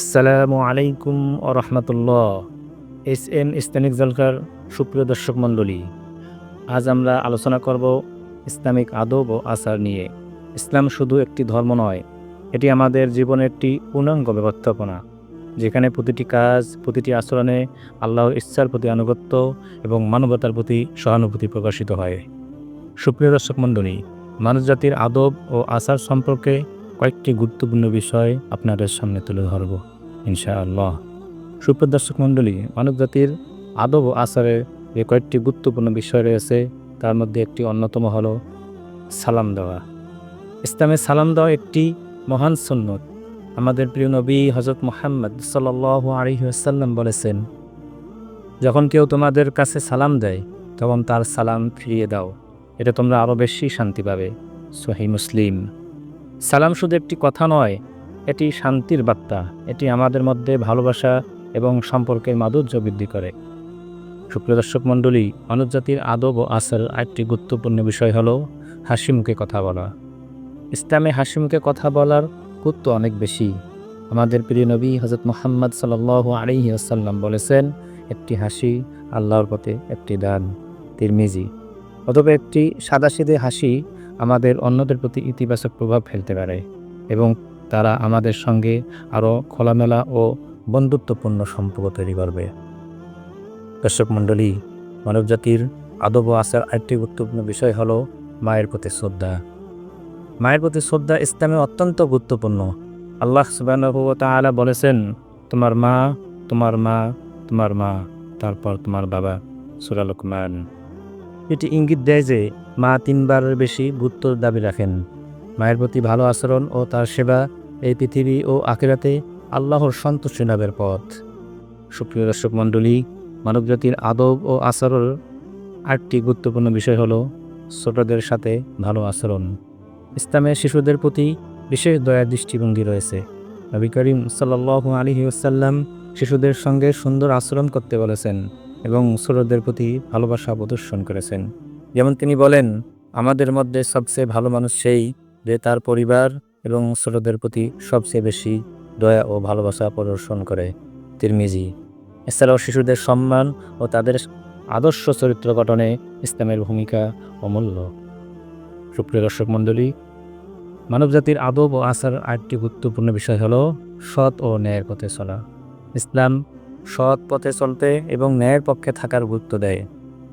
আসসালামু আলাইকুম ও রহমতুল্লাহ। এস এম ইসলামিক জলকার সুপ্রিয় দর্শক মণ্ডলী, আজ আমরা আলোচনা করব ইসলামিক আদব ও আচার নিয়ে। ইসলাম শুধু একটি ধর্ম নয়, এটি আমাদের জীবনের একটি পূর্ণাঙ্গ ব্যবস্থাপনা, যেখানে প্রতিটি কাজ, প্রতিটি আচরণে আল্লাহ ইচ্ছার প্রতি আনুগত্য এবং মানবতার প্রতি সহানুভূতি প্রকাশিত হয়। সুপ্রিয় দর্শক মণ্ডলী, মানবজাতির আদব ও আচার সম্পর্কে কয়েকটি গুরুত্বপূর্ণ বিষয় আপনাদের সামনে তুলে ধরব, ইনশাআল্লাহ। সুপ্রিয় দর্শক মণ্ডলী, মানবজাতির আদব ও আচারে যে কয়েকটি গুরুত্বপূর্ণ বিষয় রয়েছে, তার মধ্যে একটি অন্যতম হলো সালাম দেওয়া। ইসলামে সালাম দেওয়া একটি মহান সুন্নত। আমাদের প্রিয় নবী হজরত মোহাম্মদ সাল আলহিহাসাল্লাম বলেছেন, যখন কেউ তোমাদের কাছে সালাম দেয়, তখন তার সালাম ফিরিয়ে দাও। এটা তোমরা আরও বেশি শান্তি পাবে। সোহি মুসলিম। সালাম শুধু একটি কথা নয়, এটি শান্তির বার্তা। এটি আমাদের মধ্যে ভালোবাসা এবং সম্পর্কের মাধুর্য বৃদ্ধি করে। সুপ্রিয় দর্শক মণ্ডলী, মানবজাতির আদব ও আসার আরেকটি গুরুত্বপূর্ণ বিষয় হলো হাসি মুখে কথা বলা। ইসলামে হাসি মুখে কথা বলার গুরুত্ব অনেক বেশি। আমাদের প্রিয় নবী হজরত মোহাম্মদ সাল আলহি আসাল্লাম বলেছেন, একটি হাসি আল্লাহর পথে একটি দান। তিরমিজি অথবা একটি সাদাসিদে হাসি আমাদের অন্যদের প্রতি ইতিবাচক প্রভাব ফেলতে পারে এবং তারা আমাদের সঙ্গে আরও খোলামেলা ও বন্ধুত্বপূর্ণ সম্পর্ক তৈরি করবে। দর্শক মণ্ডলী মানবজাতির আদব ও আচার আরেকটি গুরুত্বপূর্ণ বিষয় হল মায়ের প্রতি শ্রদ্ধা। মায়ের প্রতি শ্রদ্ধা ইসলামে অত্যন্ত গুরুত্বপূর্ণ। আল্লাহ সুবাহ বলেছেন, তোমার মা তোমার মা তোমার মা, তারপর তোমার বাবা। সুরা লোকমান। এটি ইঙ্গিত দেয় যে মা তিনবারের বেশি গুরুত্বর দাবি রাখেন। মায়ের প্রতি ভালো আচরণ ও তার সেবা এই পৃথিবী ও আখেরাতে আল্লাহর সন্তুষ্টি লাভের পথ। সুপ্রিয় দর্শক মণ্ডলী, মানবজাতির আদব ও আচরণ আরেকটি গুরুত্বপূর্ণ বিষয় হলো ছোটদের সাথে ভালো আচরণ। ইসলামে শিশুদের প্রতি বিশেষ দয়ার দৃষ্টিভঙ্গি রয়েছে। নবী করিম সাল্লাল্লাহু আলাইহি ওয়াসাল্লাম শিশুদের সঙ্গে সুন্দর আচরণ করতে বলেছেন। এবং ছোটদের প্রতি ভালোবাসা প্রদর্শন করেছেন। যেমন তিনি বলেন, আমাদের মধ্যে সবচেয়ে ভালো মানুষ সেই যে তার পরিবার এবং ছোটদের প্রতি সবচেয়ে বেশি দয়া ও ভালোবাসা প্রদর্শন করে। তিরমিজি, এছাড়াও শিশুদের সম্মান ও তাদের আদর্শ চরিত্র গঠনে ইসলামের ভূমিকা অমূল্য। সুপ্রিয় দর্শক মণ্ডলী, মানবজাতির আদব ও আচার আরেকটি গুরুত্বপূর্ণ বিষয় হলো সৎ ও ন্যায়ের পথে চলা। ইসলাম সৎ পথে চলতে এবং ন্যায়ের পক্ষে থাকার গুরুত্ব দেয়।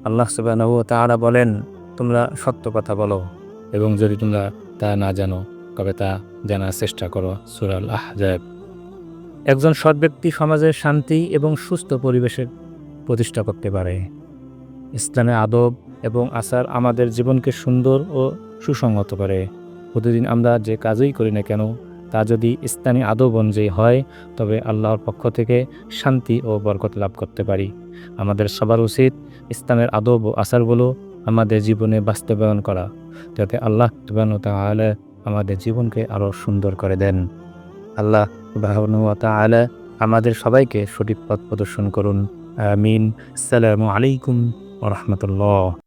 আল্লাহ সুবাহ তাহারা বলেন, তোমরা সত্য কথা বলো এবং যদি তোমরা তা না জানো, তবে তা জানার চেষ্টা করো। সুরাল আহজাব একজন সৎ ব্যক্তি সমাজের শান্তি এবং সুস্থ পরিবেশের প্রতিষ্ঠা করতে পারে। ইসলামে আদব এবং আচার আমাদের জীবনকে সুন্দর ও সুসংহত করে। প্রতিদিন আমরা যে কাজই করি না কেন তা যদি ইসলামী আদব অনুযায়ী হয়, তবে আল্লাহর পক্ষ থেকে শান্তি ও বরকত লাভ করতে পারি। আমাদের সবার উচিত ইসলামের আদব ও আচারগুলো আমাদের জীবনে বাস্তবায়ন করা, যাতে আল্লাহ তাহলে আমাদের জীবনকে আরও সুন্দর করে দেন। আল্লাহ তাহলে আমাদের সবাইকে সঠিক পথ প্রদর্শন করুন। আমিন। আসসালামু আলাইকুম রহমতুল্লাহ।